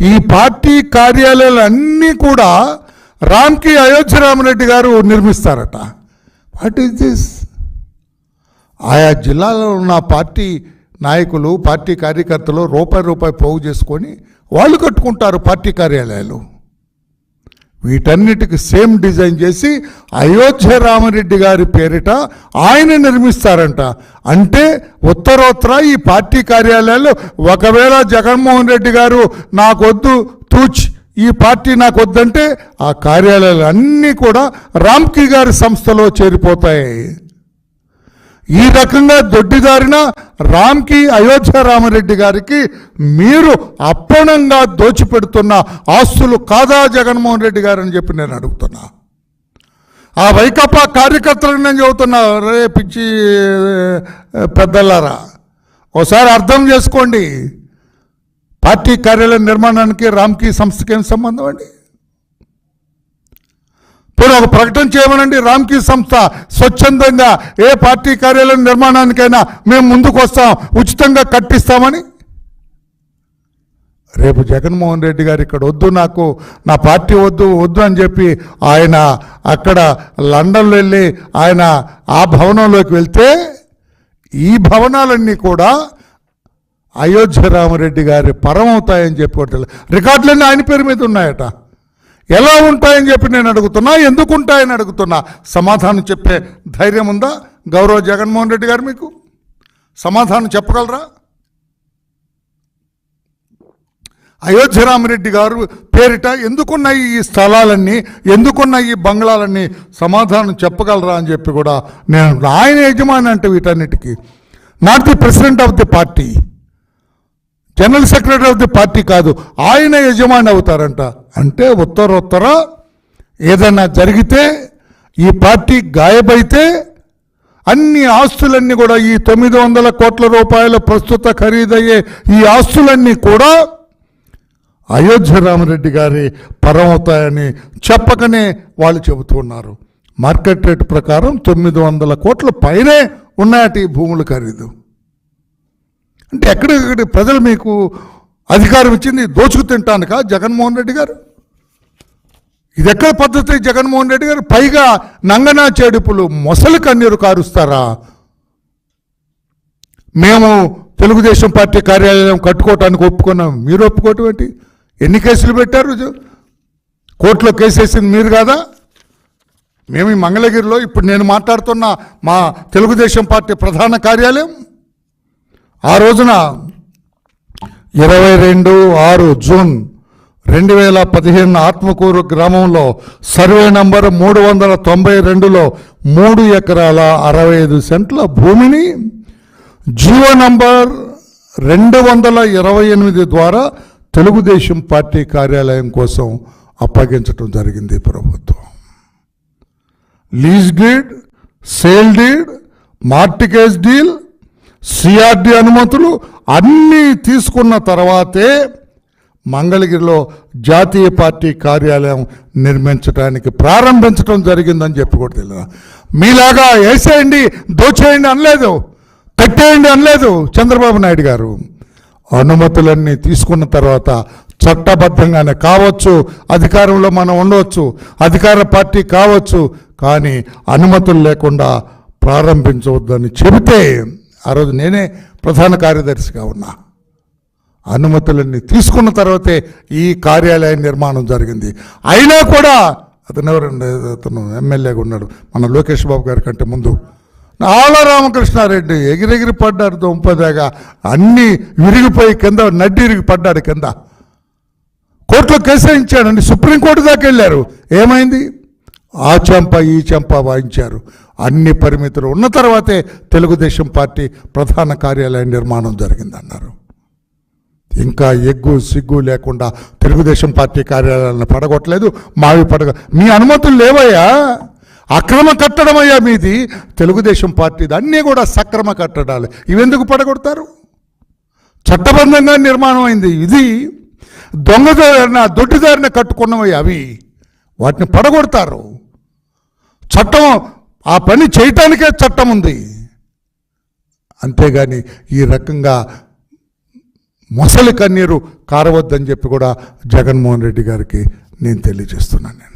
ఈ పార్టీ కార్యాలయాలు అన్నీ కూడా రామ్కి అయోధ్య రామరెడ్డి గారు నిర్మిస్తారట. వాట్ ఈస్ దిస్ ఆయా జిల్లాలో ఉన్న పార్టీ నాయకులు పార్టీ కార్యకర్తలు రూపాయి రూపాయి పోగు చేసుకొని వాళ్ళు కట్టుకుంటారు పార్టీ కార్యాలయాలు. వీటన్నిటికి సేమ్ డిజైన్ చేసి అయోధ్య రామరెడ్డి గారి పేరిట ఆయన నిర్మిస్తారంట. అంటే ఉత్తరోత్తర ఈ పార్టీ కార్యాలయాల్లో ఒకవేళ జగన్మోహన్ రెడ్డి గారు నాకొద్దు తూచ్ ఈ పార్టీ నాకు వద్దంటే ఆ కార్యాలయాలు అన్నీ కూడా రామ్కి గారి సంస్థలో చేరిపోతాయి. ఈ రకంగా దొడ్డిదారిన రామ్కి అయోధ్య రామరెడ్డి గారికి మీరు అప్పణంగా దోచిపెడుతున్న ఆస్తులు కాదా జగన్మోహన్ రెడ్డి గారు అని చెప్పి నేను అడుగుతున్నా. ఆ వైకాపా కార్యకర్తలకు నేను చెబుతున్నా రే పిచ్చి పెద్దలారా ఒకసారి అర్థం చేసుకోండి. పార్టీ కార్యాలయం నిర్మాణానికి రామ్కి సంస్థకి ఏం సంబంధం అండి? ఇప్పుడు ఒక ప్రకటన చేయమనండి. రామ్కీ సంస్థ స్వచ్ఛందంగా ఏ పార్టీ కార్యాలయం నిర్మాణానికైనా మేము ముందుకు వస్తాం. ఉచితంగా కట్టిస్తామని. రేపు జగన్మోహన్ రెడ్డి గారు ఇక్కడ వద్దు నాకు నా పార్టీ వద్దు వద్దు అని చెప్పి ఆయన అక్కడ లండన్లో వెళ్ళి ఆయన ఆ భవనంలోకి వెళ్తే ఈ భవనాలన్నీ కూడా అయోధ్య రామరెడ్డి గారి పరమవుతాయని చెప్పి రికార్డులన్నీ ఆయన పేరు మీద ఉన్నాయట. ఎలా ఉంటాయని చెప్పి నేను అడుగుతున్నా ఎందుకు ఉంటాయని అడుగుతున్నా. సమాధానం చెప్పే ధైర్యం ఉందా? గౌరవ జగన్మోహన్ రెడ్డి గారు మీకు? సమాధానం చెప్పగలరా? అయోధ్య రామరెడ్డి గారు పేరిట ఎందుకున్నాయి ఈ స్థలాలన్నీ ఎందుకున్నాయి ఈ బంగ్లాలన్నీ? సమాధానం చెప్పగలరా అని చెప్పి కూడా నేను ఆయన యజమాని అంటే వీటన్నిటికీ. Not the president of the party. General secretary of the party కాదు ఆయన యజమాని అవుతారంట. అంటే ఉత్తరోత్తర ఏదైనా జరిగితే ఈ పార్టీ గాయబైతే అన్ని ఆస్తులన్నీ కూడా ఈ తొమ్మిది వందల కోట్ల రూపాయల ప్రస్తుత ఖరీదయ్యే ఈ ఆస్తులన్నీ కూడా అయోధ్య రామరెడ్డి గారి పరమవుతాయని చెప్పకనే వాళ్ళు చెబుతున్నారు మార్కెట్ రేట్ ప్రకారం తొమ్మిది వందల కోట్ల పైనే ఉన్నాయట ఈ భూముల ఖరీదు. అంటే ఎక్కడెక్కడ ప్రజలు మీకు అధికారం ఇచ్చింది దోచుకు తింటానుక జగన్మోహన్ రెడ్డి గారు? ఇది ఎక్కడ పద్ధతి జగన్మోహన్ రెడ్డి గారు? పైగా నంగనా చేడుపులు మొసలి కన్నీరు కారుస్తారా? మేము తెలుగుదేశం పార్టీ కార్యాలయం కట్టుకోవటానికి ఒప్పుకున్నాం. మీరు ఒప్పుకోవటం ఏంటి? ఎన్ని కేసులు పెట్టారు కోర్టులో కేసు వేసింది మీరు కాదా? మేము ఈ మంగళగిరిలో ఇప్పుడు నేను మాట్లాడుతున్న మా తెలుగుదేశం పార్టీ ప్రధాన కార్యాలయం ఆ రోజున ఇరవై రెండు ఆరు జూన్ రెండు వేల పదిహేను ఆత్మకూరు గ్రామంలో సర్వే నంబర్ మూడు వందల తొంభై రెండులో మూడు ఎకరాల అరవై ఐదు సెంట్ల భూమిని జీవో నంబర్ రెండు వందల ఇరవై ఎనిమిది ద్వారా తెలుగుదేశం పార్టీ కార్యాలయం కోసం అప్పగించడం జరిగింది ప్రభుత్వం. Lease deed sale deed mortgage deal CRD అనుమతులు అన్నీ తీసుకున్న తర్వాతే మంగళగిరిలో జాతీయ పార్టీ కార్యాలయం నిర్మించడానికి ప్రారంభించడం జరిగిందని చెప్పి కూడా తెలియదు. మీలాగా వేసేయండి దోచేయండి అనలేదు పెట్టేయండి అనలేదు చంద్రబాబు నాయుడు గారు. అనుమతులన్నీ తీసుకున్న తర్వాత చట్టబద్ధంగానే కావచ్చు అధికారంలో మనం ఉండవచ్చు అధికార పార్టీ కావచ్చు కానీ అనుమతులు లేకుండా ప్రారంభించవద్దని చెబితే ఆ రోజు నేనే ప్రధాన కార్యదర్శిగా ఉన్నా. అనుమతులన్నీ తీసుకున్న తర్వాతే ఈ కార్యాలయ నిర్మాణం జరిగింది. అయినా కూడా అతను ఎవరండి? అతను ఎమ్మెల్యేగా ఉన్నాడు. మన లోకేష్ బాబు గారి కంటే ముందు. ఆల రామకృష్ణారెడ్డి ఎగిరెగిరి పడ్డాడు దుంపదాగా అన్నీ విరిగిపోయి కింద నడ్డి విరిగి పడ్డాడు కింద. కోర్టులో కేసాయించాడండి సుప్రీంకోర్టు దాకా వెళ్ళారు. ఏమైంది? ఆ చెంప ఈ చెంప వాయించారు. అన్ని పరిమితులు ఉన్న తర్వాతే తెలుగుదేశం పార్టీ ప్రధాన కార్యాలయ నిర్మాణం జరిగిందన్నారు. ఇంకా ఎగ్గు సిగ్గు లేకుండా తెలుగుదేశం పార్టీ కార్యాలయాలను పడగొట్టలేదు మావి పడగ మీ అనుమతులు లేవయ్యా. అక్రమ కట్టడమయ్యా మీది. తెలుగుదేశం పార్టీది అన్నీ కూడా సక్రమ కట్టడాలు. ఇవెందుకు పడగొడతారు? చట్టబద్ధంగా నిర్మాణం అయింది ఇది. దొంగదారిన దొడ్డిదారిన కట్టుకున్నవి అవి. వాటిని పడగొడతారు. చట్టం ఆ పని చేయటానికే చట్టం ఉంది. అంతేగాని ఈ రకంగా మొసలి కన్నీరు కారవద్దని చెప్పి కూడా జగన్మోహన్ రెడ్డి గారికి నేను తెలియజేస్తున్నాను నేను.